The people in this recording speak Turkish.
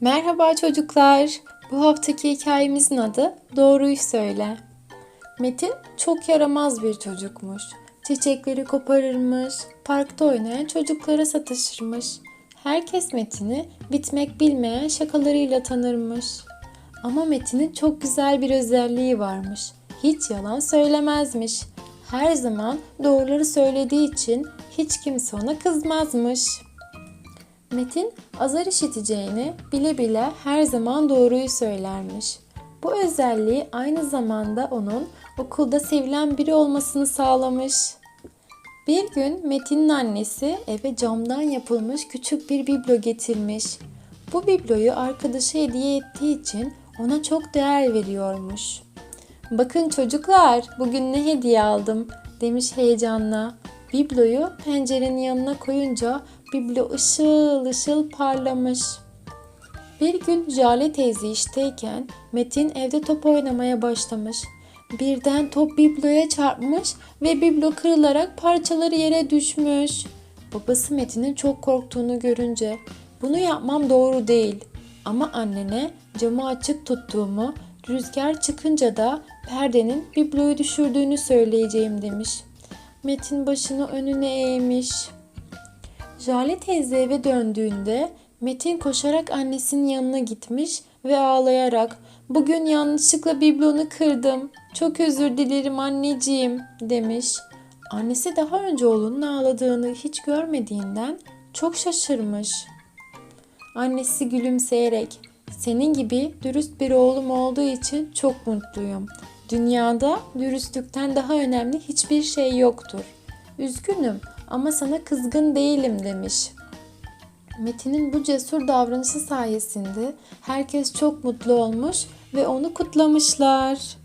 Merhaba çocuklar. Bu haftaki hikayemizin adı Doğruyu Söyle. Metin çok yaramaz bir çocukmuş. Çiçekleri koparırmış, parkta oynayan çocuklara sataşırmış. Herkes Metin'i bitmek bilmeyen şakalarıyla tanırmış. Ama Metin'in çok güzel bir özelliği varmış. Hiç yalan söylemezmiş. Her zaman doğruları söylediği için hiç kimse ona kızmazmış. Metin azar işiteceğini bile bile her zaman doğruyu söylermiş. Bu özelliği aynı zamanda onun okulda sevilen biri olmasını sağlamış. Bir gün Metin'in annesi eve camdan yapılmış küçük bir biblo getirmiş. Bu bibloyu arkadaşı hediye ettiği için ona çok değer veriyormuş. Bakın çocuklar, bugün ne hediye aldım demiş heyecanla. Bibloyu pencerenin yanına koyunca biblo ışıl ışıl parlamış. Bir gün Jale teyze işteyken Metin evde top oynamaya başlamış. Birden top bibloya çarpmış ve biblo kırılarak parçaları yere düşmüş. Babası Metin'in çok korktuğunu görünce bunu yapmam doğru değil ama annene camı açık tuttuğumu, rüzgar çıkınca da perdenin bibloyu düşürdüğünü söyleyeceğim demiş. Metin başını önüne eğmiş. Jale teyze eve döndüğünde Metin koşarak annesinin yanına gitmiş ve ağlayarak "Bugün yanlışlıkla biblonu kırdım. Çok özür dilerim anneciğim." demiş. Annesi daha önce oğlunun ağladığını hiç görmediğinden çok şaşırmış. Annesi gülümseyerek "Senin gibi dürüst bir oğlum olduğu için çok mutluyum. Dünyada dürüstlükten daha önemli hiçbir şey yoktur. Üzgünüm ama sana kızgın değilim." demiş. Metin'in bu cesur davranışı sayesinde herkes çok mutlu olmuş ve onu kutlamışlar.